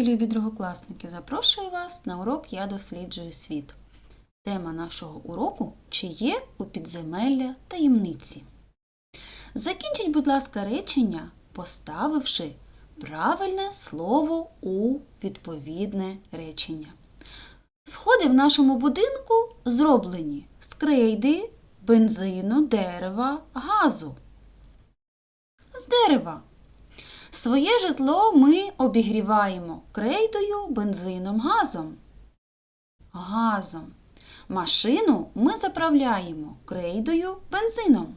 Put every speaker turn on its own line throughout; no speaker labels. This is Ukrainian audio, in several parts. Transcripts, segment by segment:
мої любі другокласники, запрошую вас на урок Я досліджую світ. Тема нашого уроку чи є у підземелля таємниці. Закінчіть, будь ласка, речення, поставивши правильне слово у відповідне речення. Сходи в нашому будинку зроблені з крейди, бензину, дерева, газу. З дерева. Своє житло ми обігріваємо крейдою, бензином, газом. Газом. Машину ми заправляємо крейдою, бензином.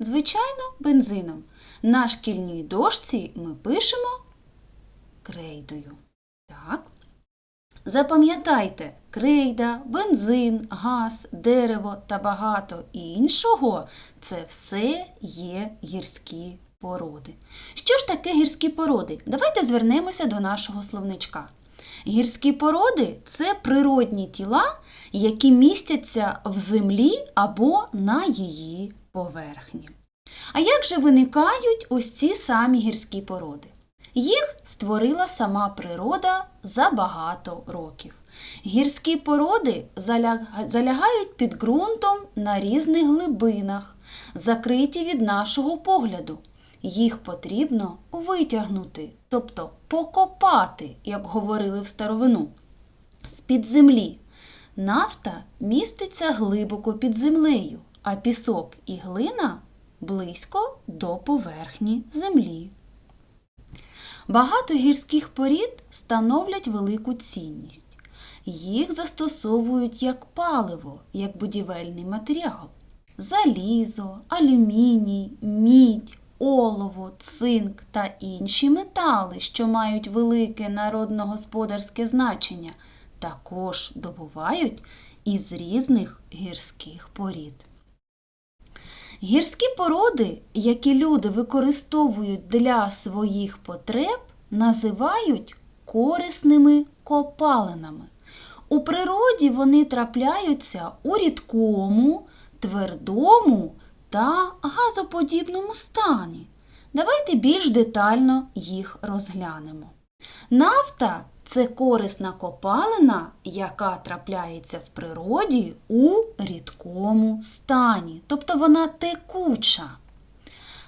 Звичайно, бензином. На шкільній дошці ми пишемо крейдою. Так. Запам'ятайте, крейда, бензин, газ, дерево та багато іншого це все є гірські породи. Що ж таке гірські породи? Давайте звернемося до нашого словничка. Гірські породи це природні тіла, які містяться в землі або на її поверхні. А як же виникають ось ці самі гірські породи? Їх створила сама природа за багато років. Гірські породи залягають під ґрунтом на різних глибинах, закриті від нашого погляду. Їх потрібно витягнути, тобто покопати, як говорили в старовину, з-під землі. Нафта міститься глибоко під землею, а пісок і глина близько до поверхні землі. Багато гірських порід становлять велику цінність. Їх застосовують як паливо, як будівельний матеріал. Залізо, алюміній, мідь, олово, цинк та інші метали, що мають велике народно-господарське значення, також добувають із різних гірських порід. Гірські породи, які люди використовують для своїх потреб, називають корисними копалинами. У природі вони трапляються у рідкому, твердому та газоподібному стані. Давайте більш детально їх розглянемо. Нафта це корисна копалина, яка трапляється в природі у рідкому стані, тобто вона текуча.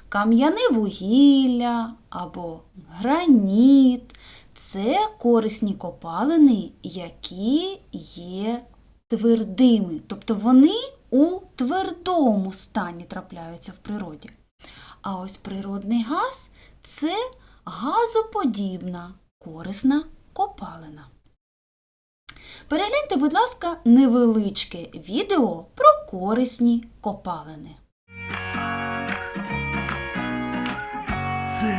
Кам'яне вугілля або граніт це корисні копалини, які є твердими, тобто вони у твердому стані трапляються в природі. А ось природний газ це газоподібна корисна копалина. Перегляньте, будь ласка, невеличке відео про корисні копалини.
Це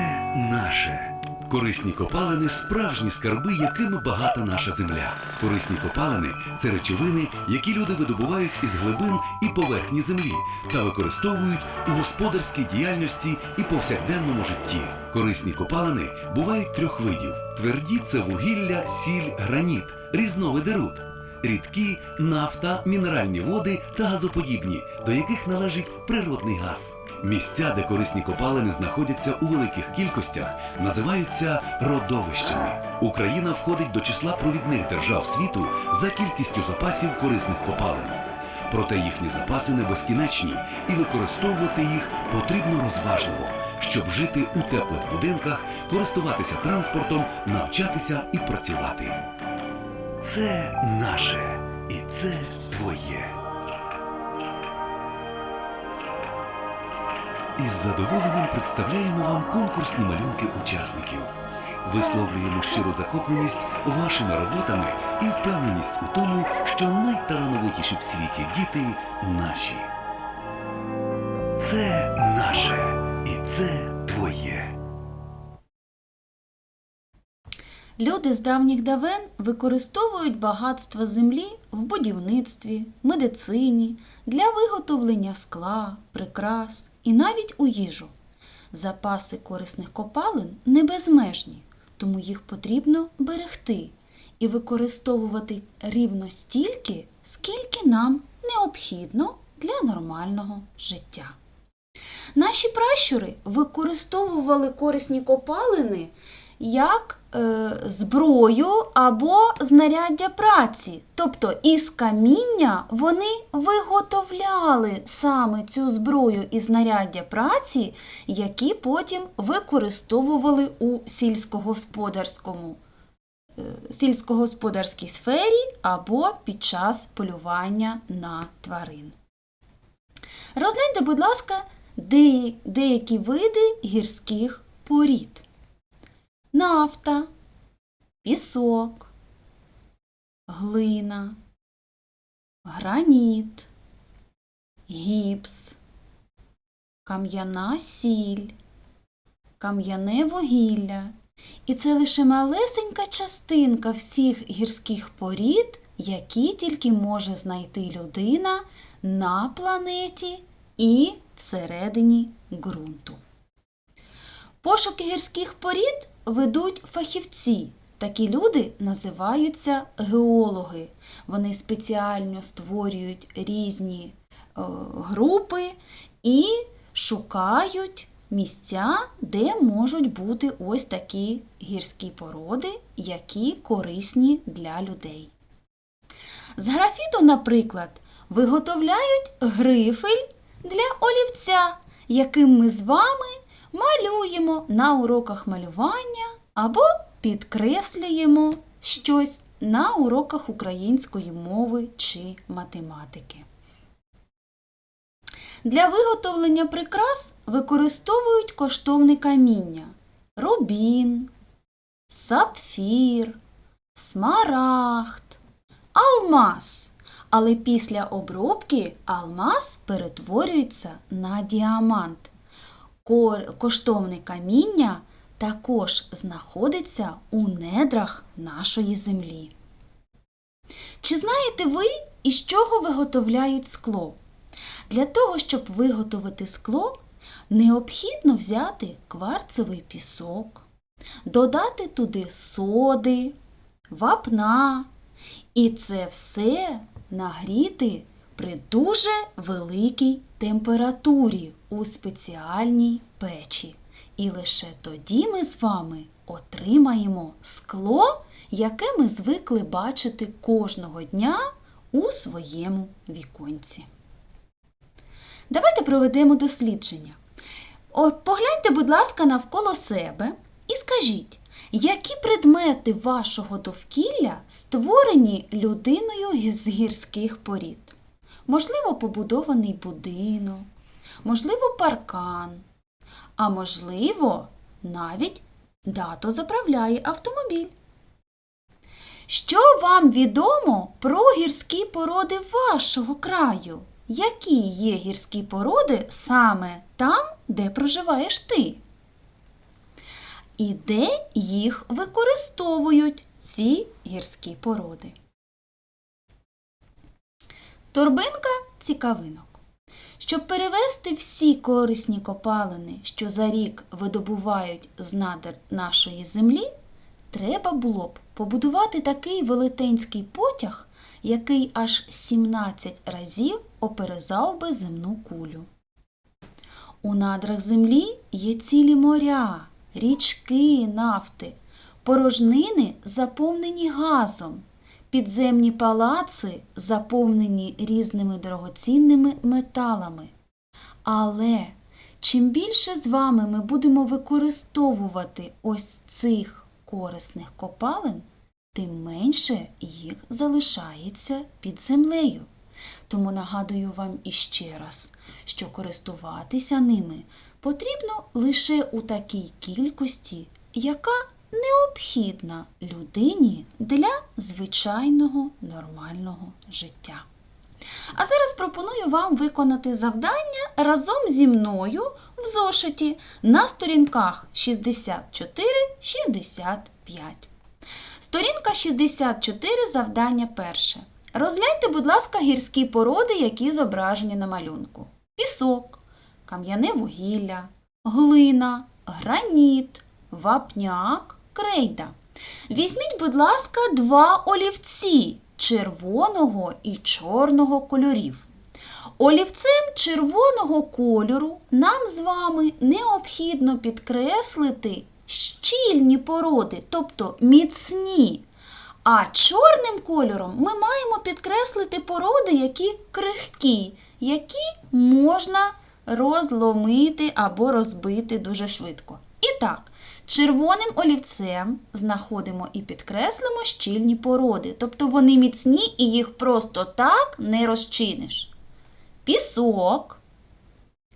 наше. Корисні копалини справжні скарби, якими багата наша земля. Корисні копалини це речовини, які люди видобувають із глибин і поверхні землі та використовують у господарській діяльності і повсякденному житті. Корисні копалини бувають трьох видів: тверді це вугілля, сіль, граніт, різновиди руд. Рідкі нафта, мінеральні води та газоподібні, до яких належить природний газ. Місця, де корисні копалини знаходяться у великих кількостях, називаються родовищами. Україна входить до числа провідних держав світу за кількістю запасів корисних копалин. Проте їхні запаси не безкінечні, і використовувати їх потрібно розважливо, щоб жити у теплих будинках, користуватися транспортом, навчатися і працювати. Це наше і це твоє. Із задоволенням представляємо вам конкурсні малюнки учасників. Висловлюємо щиру захопленість вашими роботами і впевненість у тому, що найталановитіші в світі діти наші. Це наше і це твоє.
Люди з давніх давен використовують багатства землі в будівництві, медицині, для виготовлення скла, прикрас і навіть у їжу. Запаси корисних копалин не безмежні, тому їх потрібно берегти і використовувати рівно стільки, скільки нам необхідно для нормального життя. Наші пращури використовували корисні копалини як е, зброю або знаряддя праці. Тобто із каміння вони виготовляли саме цю зброю і знаряддя праці, які потім використовували у сільськогосподарському е, сільськогосподарській сфері або під час полювання на тварин. Розгляньте, будь ласка, деякі види гірських порід. Нафта, пісок, глина, граніт, гіпс, кам'яна сіль, кам'яне вугілля. І це лише малесенька частинка всіх гірських порід, які тільки може знайти людина на планеті і всередині ґрунту. Пошуки гірських порід ведуть фахівці. Такі люди називаються геологи. Вони спеціально створюють різні е, групи і шукають місця, де можуть бути ось такі гірські породи, які корисні для людей. З графіту, наприклад, виготовляють грифель для олівця, яким ми з вами малюємо на уроках малювання або підкреслюємо щось на уроках української мови чи математики. Для виготовлення прикрас використовують коштовне каміння рубін, сапфір, смарагд, алмаз. Але після обробки алмаз перетворюється на діамант. Коштовне каміння також знаходиться у недрах нашої землі. Чи знаєте ви, із чого виготовляють скло? Для того, щоб виготовити скло, необхідно взяти кварцевий пісок, додати туди соди, вапна, і це все нагріти при дуже великій температурі у спеціальній печі. І лише тоді ми з вами отримаємо скло, яке ми звикли бачити кожного дня у своєму віконці. Давайте проведемо дослідження. Погляньте, будь ласка, навколо себе і скажіть, які предмети вашого довкілля створені людиною з гірських порід? Можливо, побудований будинок, можливо, паркан, а можливо, навіть дато заправляє автомобіль. Що вам відомо про гірські породи вашого краю? Які є гірські породи саме там, де проживаєш ти? І де їх використовують ці гірські породи? Торбинка цікавинок. Щоб перевести всі корисні копалини, що за рік видобувають з надр нашої землі, треба було б побудувати такий велетенський потяг, який аж 17 разів оперезав би земну кулю. У надрах землі є цілі моря, річки нафти, порожнини заповнені газом, підземні палаци заповнені різними дорогоцінними металами. Але чим більше з вами ми будемо використовувати ось цих корисних копалин, тим менше їх залишається під землею. Тому нагадую вам іще раз, що користуватися ними потрібно лише у такій кількості, яка необхідна людині для звичайного нормального життя. А зараз пропоную вам виконати завдання разом зі мною в зошиті на сторінках 64-65. Сторінка 64, завдання перше. Розгляньте, будь ласка, гірські породи, які зображені на малюнку. Пісок, кам'яне вугілля, глина, граніт, вапняк, крейда. Візьміть, будь ласка, два олівці червоного і чорного кольорів. Олівцем червоного кольору нам з вами необхідно підкреслити щільні породи, тобто міцні. А чорним кольором ми маємо підкреслити породи, які крихкі, які можна розломити або розбити дуже швидко. І так, червоним олівцем знаходимо і підкреслимо щільні породи, тобто вони міцні і їх просто так не розчиниш. Пісок,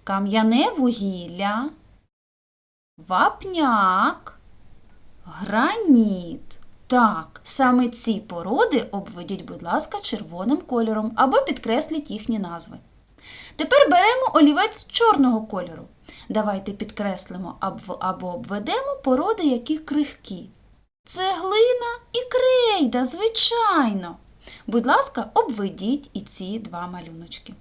кам'яне вугілля, вапняк, граніт. Так, саме ці породи обведіть, будь ласка, червоним кольором або підкресліть їхні назви. Тепер беремо олівець чорного кольору. Давайте підкреслимо або обведемо породи, які крихкі. Це глина і крейда, звичайно. Будь ласка, обведіть і ці два малюночки.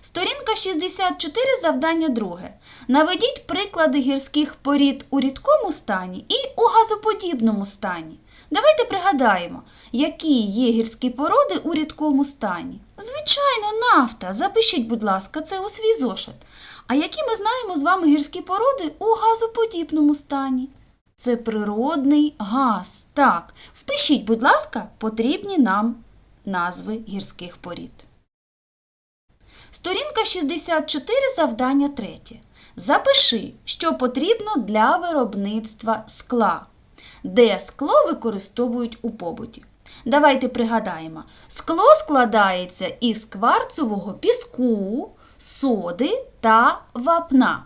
Сторінка 64, завдання друге. Наведіть приклади гірських порід у рідкому стані і у газоподібному стані. Давайте пригадаємо, які є гірські породи у рідкому стані. Звичайно, нафта. Запишіть, будь ласка, це у свій зошит. А які ми знаємо з вами гірські породи у газоподібному стані? Це природний газ. Так, впишіть, будь ласка, потрібні нам назви гірських порід. Сторінка 64, завдання 3. Запиши, що потрібно для виробництва скла, де скло використовують у побуті. Давайте пригадаємо, скло складається із кварцового піску, соди та вапна.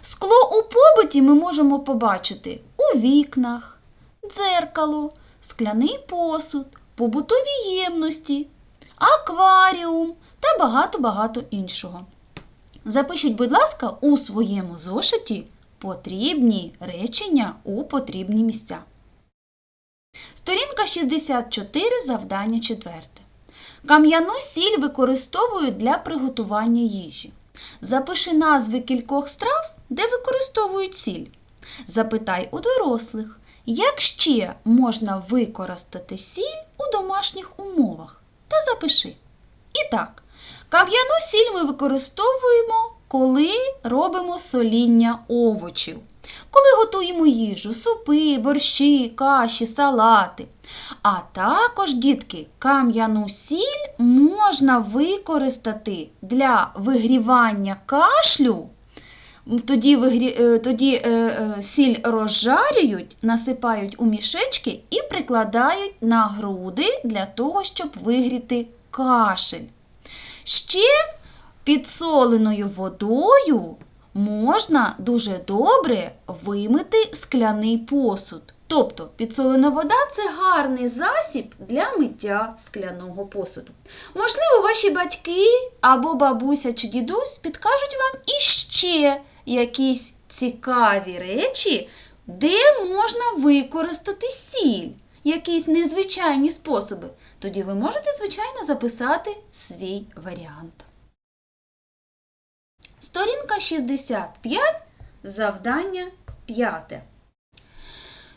Скло у побуті ми можемо побачити у вікнах, дзеркало, скляний посуд, побутові ємності, акваріум та багато-багато іншого. Запишіть, будь ласка, у своєму зошиті потрібні речення у потрібні місця. Сторінка 64, завдання 4. Кам'яну сіль використовують для приготування їжі. Запиши назви кількох страв, де використовують сіль. Запитай у дорослих, як ще можна використати сіль у домашніх умовах. Та запиши. І так, кам'яну сіль ми використовуємо, коли робимо соління овочів, коли готуємо їжу, супи, борщі, каші, салати. А також, дітки, кам'яну сіль можна використати для вигрівання кашлю. Тоді, вигрі... е, тоді е, е, сіль розжарюють, насипають у мішечки і прикладають на груди для того, щоб вигріти кашель. Ще підсоленою водою можна дуже добре вимити скляний посуд. Тобто підсолена вода це гарний засіб для миття скляного посуду. Можливо, ваші батьки або бабуся чи дідусь підкажуть вам іще якісь цікаві речі, де можна використати сіль, якісь незвичайні способи. Тоді ви можете, звичайно, записати свій варіант. Сторінка 65, завдання 5.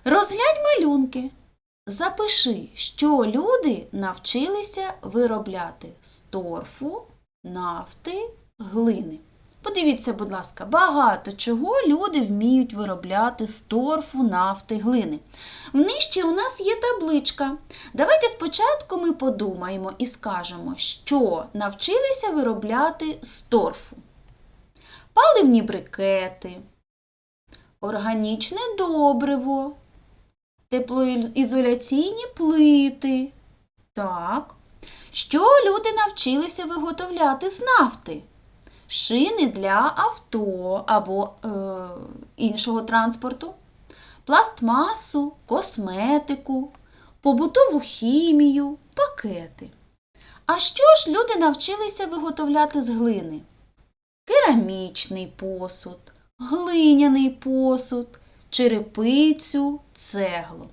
Розглянь малюнки. Запиши, що люди навчилися виробляти з торфу, нафти, глини. Подивіться, будь ласка, багато чого люди вміють виробляти з торфу, нафти, глини. Внижче у нас є табличка. Давайте спочатку ми подумаємо і скажемо, що навчилися виробляти з торфу. Паливні брикети, органічне добриво, теплоізоляційні плити. Так. Що люди навчилися виготовляти з нафти? Шини для авто або е, іншого транспорту, пластмасу, косметику, побутову хімію, пакети. А що ж люди навчилися виготовляти з глини? Керамічний посуд, глиняний посуд, черепицю, цеглу.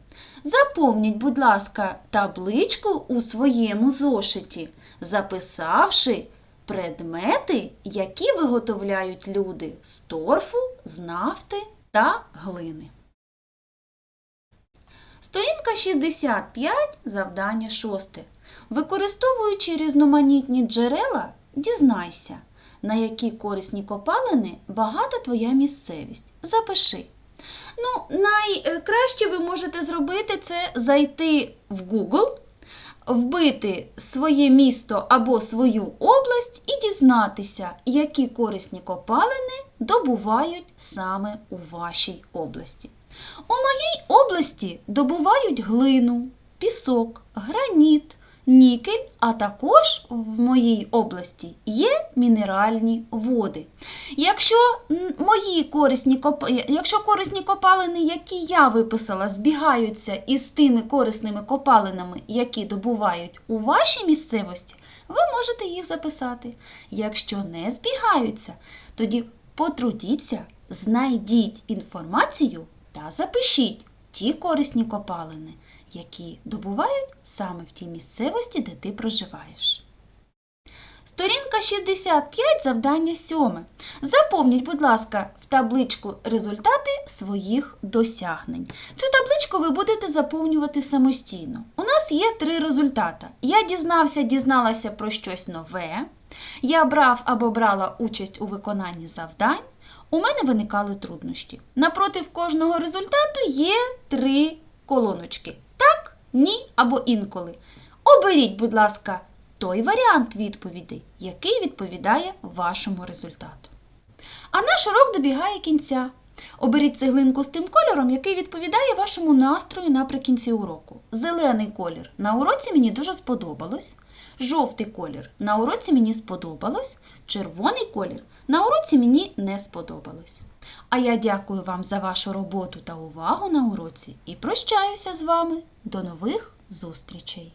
Заповніть, будь ласка, табличку у своєму зошиті, записавши предмети, які виготовляють люди з торфу, з нафти та глини. Сторінка 65, завдання 6. Використовуючи різноманітні джерела, дізнайся, на які корисні копалини багата твоя місцевість. Запиши. Ну, найкраще ви можете зробити це зайти в Google, вбити своє місто або свою область і дізнатися, які корисні копалини добувають саме у вашій області. У моїй області добувають глину, пісок, граніт, нікель, а також в моїй області є мінеральні води. Якщо мої корисні якщо корисні копалини, які я виписала, збігаються із тими корисними копалинами, які добувають у вашій місцевості, ви можете їх записати. Якщо не збігаються, тоді потрудіться, знайдіть інформацію та запишіть ті корисні копалини, які добувають саме в тій місцевості, де ти проживаєш. Сторінка 65, завдання 7. Заповніть, будь ласка, в табличку результати своїх досягнень. Цю табличку ви будете заповнювати самостійно. У нас є три результати. Я дізнався, дізналася про щось нове. Я брав або брала участь у виконанні завдань. У мене виникали труднощі. Напротив кожного результату є три колоночки: так, ні або інколи. Оберіть, будь ласка, той варіант відповідей, який відповідає вашому результату. А наш урок добігає кінця. Оберіть цеглинку з тим кольором, який відповідає вашому настрою наприкінці уроку. Зелений колір на уроці мені дуже сподобалось. Жовтий колір на уроці мені сподобалось. Червоний колір на уроці мені не сподобалось. А я дякую вам за вашу роботу та увагу на уроці і прощаюся з вами. До нових зустрічей!